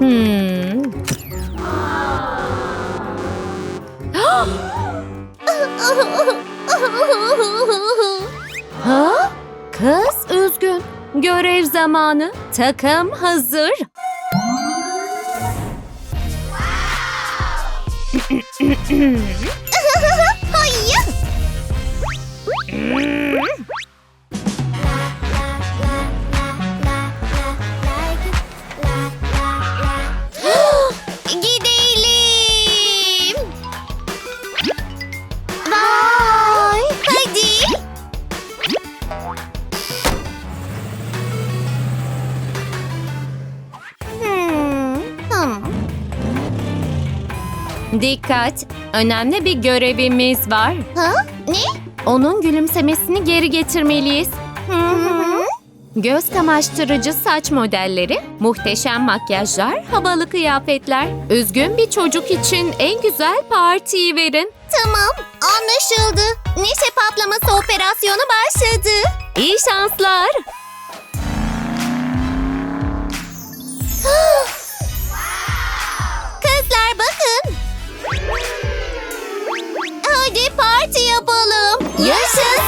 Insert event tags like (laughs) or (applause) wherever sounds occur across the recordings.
Hmm. (gasps) ha? Kız üzgün. Görev zamanı. Takım hazır. (coughs) Hayır. Dikkat. Önemli bir görevimiz var. Ha? Ne? Onun gülümsemesini geri getirmeliyiz. Hı hı. Göz kamaştırıcı saç modelleri, muhteşem makyajlar, havalı kıyafetler. Üzgün bir çocuk için en güzel partiyi verin. Tamam, anlaşıldı. Neşe patlaması operasyonu başladı. İyi şanslar. (gasps) Kızlar bakın. Hadi parti yapalım. Yaşasın.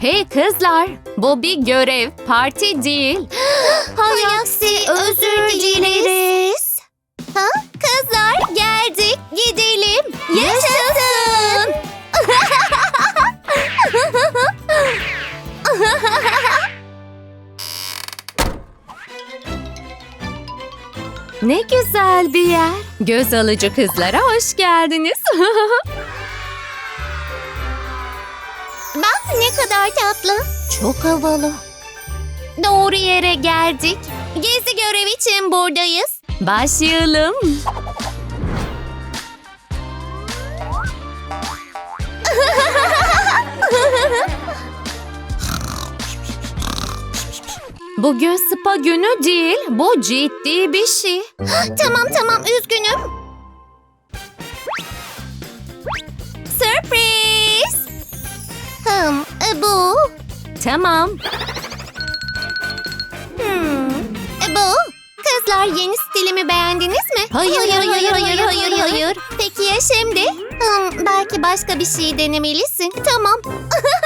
Hey kızlar, bu bir görev, parti değil. (gasps) Hay aksi özür dileriz. Ha? Kızlar geldik, gidelim. Yaşasın. (laughs) Ne güzel bir yer. Göz alıcı kızlara hoş geldiniz. (laughs) Bak ne kadar tatlı. Çok havalı. Doğru yere geldik. Gezi görev için buradayız. Başlayalım. Bugün spa günü değil, bu ciddi bir şey. tamam tamam üzgünüm. Sürpriz. Hım, e, bu. Tamam, Hmm, e, bu. Kızlar yeni stilimi beğendiniz mi? Hayır, hayır, hayır, hayır, hayır, hayır. Peki ya şimdi? Hmm, belki başka bir şey denemelisin. Tamam. (laughs)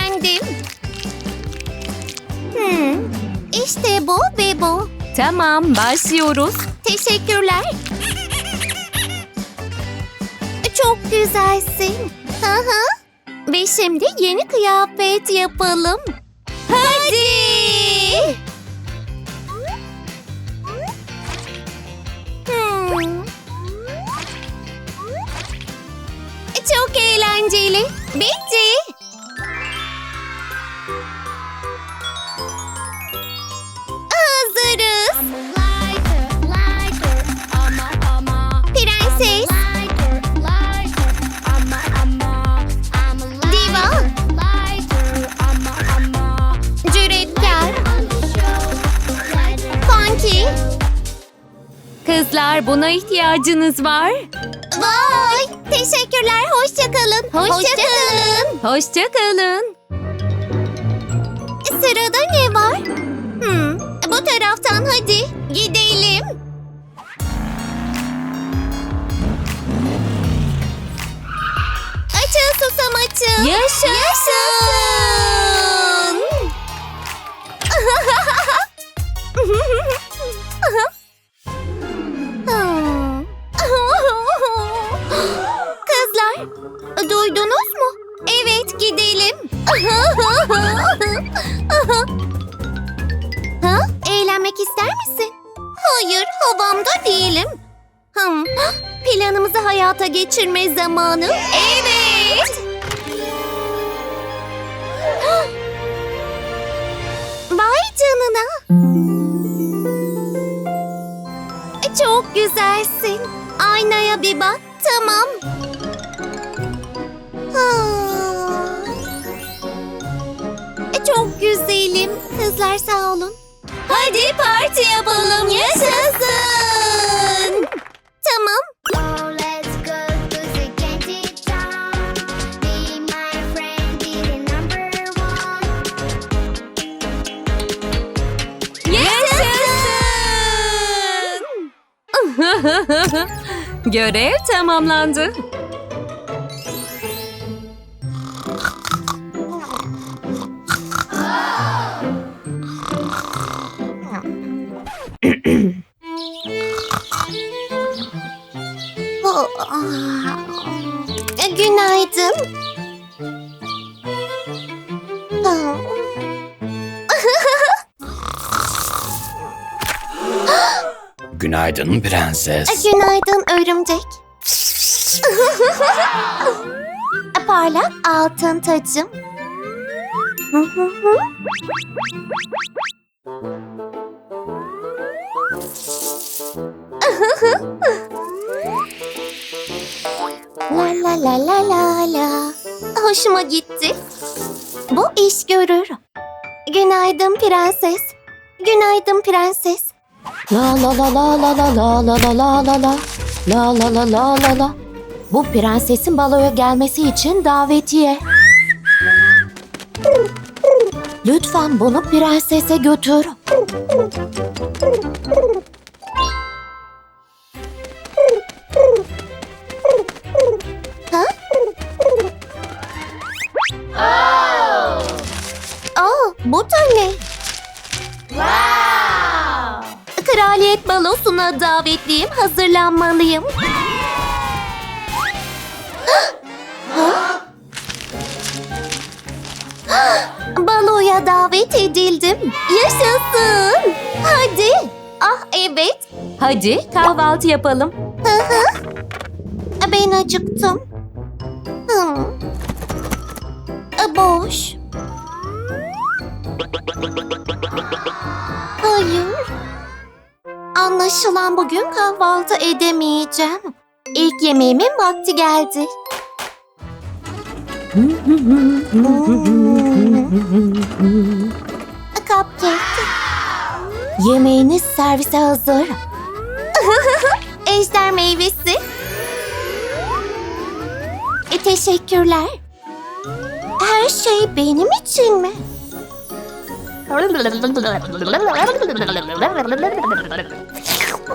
Tamam, başlıyoruz. Teşekkürler. Çok güzelsin. Hı hı. Ve şimdi yeni kıyafet yapalım. Hadi. Hmm. Çok eğlenceli. Bitti. Kızlar buna ihtiyacınız var. Vay! Teşekkürler. Hoşça kalın. Hoşça kalın. Hoşça kalın. Sırada ne var? Hmm, bu taraftan hadi gidelim. Açıl susam açıl. Yaşasın. ha? Eğlenmek ister misin? Hayır, havamda değilim. Hmm. Planımızı hayata geçirme zamanı. Evet. Vay canına. Çok güzelsin. Aynaya bir bak. Tamam. Ha. Güzelim. Kızlar sağ olun. Hadi parti yapalım. Yaşasın. Tamam. Oh, let's go Günaydın. Ha. Günaydın E, prenses. Günaydın örümcek. Parlak altın tacım. La la la la. Hoşuma gitti. Bu iş görür. Günaydın prenses. Günaydın prenses. La la la la la la la la la la la la La la la la la la Bu prensesin baloya gelmesi için davetiye. Lütfen bunu prensese götür. Bu da ne? Kraliyet balosuna davetliyim. Hazırlanmalıyım. Ha? (gasps) Baloya davet edildim. Yaşasın. Hadi. Ah evet. Hadi kahvaltı yapalım. Ben acıktım. Hmm. Boş. Hayır. Anlaşılan bugün kahvaltı edemeyeceğim. İlk yemeğimin vakti geldi. (laughs) Cupcake. Yemeğiniz servise hazır. (laughs) Ejder meyvesi. E, teşekkürler. Her şey benim için mi?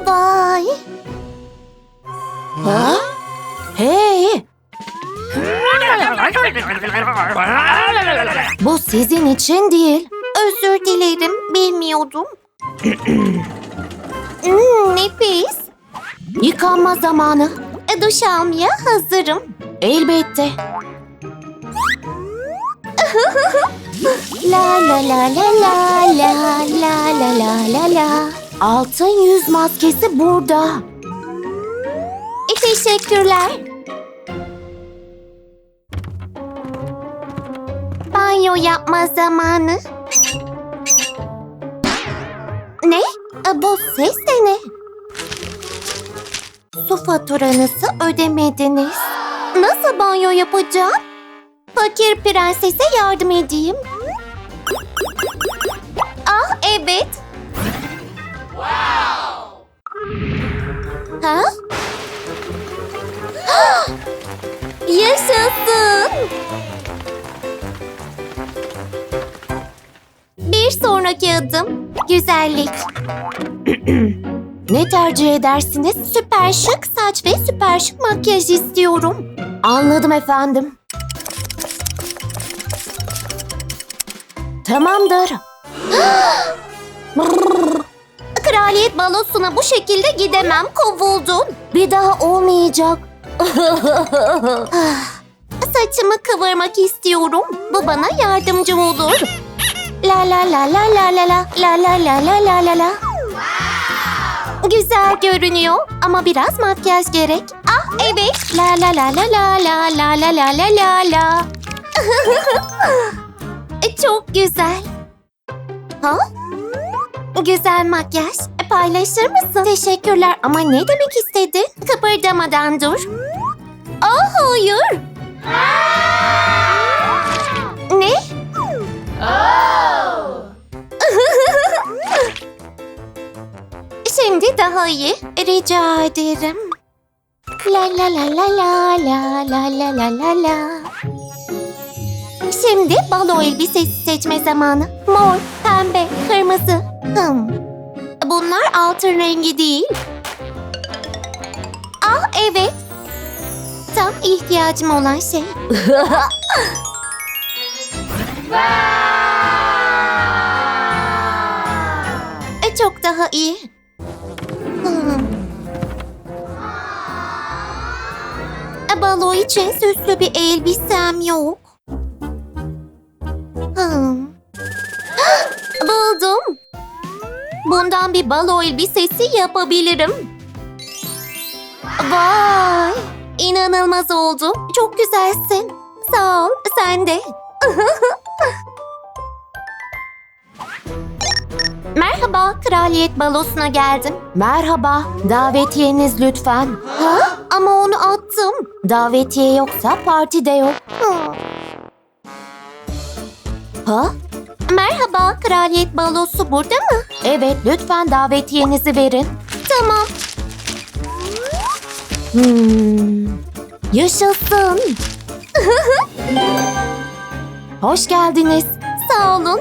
Vay. Ha? Hey! Bu sizin için değil. Özür dilerim, bilmiyordum. (clears throat) hmm, nefis. Yıkanma zamanı. E, duş almaya hazırım. Elbette. (laughs) la la la la la la la la la la la. Altın yüz maskesi burada. E, teşekkürler. Banyo yapma zamanı. Ne? E, Bu ses de ne? Su faturanızı ödemediniz. Nasıl banyo yapacağım? Fakir prensese yardım edeyim. Evet. Ha? (gasps) Yaşasın. Bir sonraki adım güzellik. (clears throat) ne tercih edersiniz? Süper şık saç ve süper şık makyaj istiyorum. Anladım efendim. Tamamdır. Kraliyet balosuna bu şekilde gidemem. Kovuldun. Bir daha olmayacak. Saçımı kıvırmak istiyorum. Bu bana yardımcı olur. La la la la la la la la la la la la la la. Güzel görünüyor ama biraz makyaj gerek. Ah evet. La la la la la la la la la la la la. E, Çok güzel. Ha? Güzel makyaj. Paylaşır mısın? Teşekkürler ama ne demek istedin? Kıpırdamadan dur. Aa hayır. Ne? (laughs) Şimdi daha iyi. Rica ederim. La la la la la la la la la la la. Şimdi balo elbisesi seçme zamanı. Mor, pembe, kırmızı. Hmm. Bunlar altın rengi değil. Ah evet. Tam ihtiyacım olan şey. (laughs) E, Çok daha iyi. E, Balo için süslü bir elbisem yok. Hmm. Bundan bir balo elbisesi yapabilirim. Vay! İnanılmaz oldu. Çok güzelsin. Sağ ol, sen de. (laughs) Merhaba, kraliyet balosuna geldim. Merhaba, davetiyeniz lütfen. Ha? Ama onu attım. Davetiye yoksa parti de yok. Ha? Merhaba, kraliyet balosu burada mı? Evet, lütfen davetiyenizi verin. Tamam. Hmm. Yaşasın. (laughs) Hoş geldiniz. Sağ olun.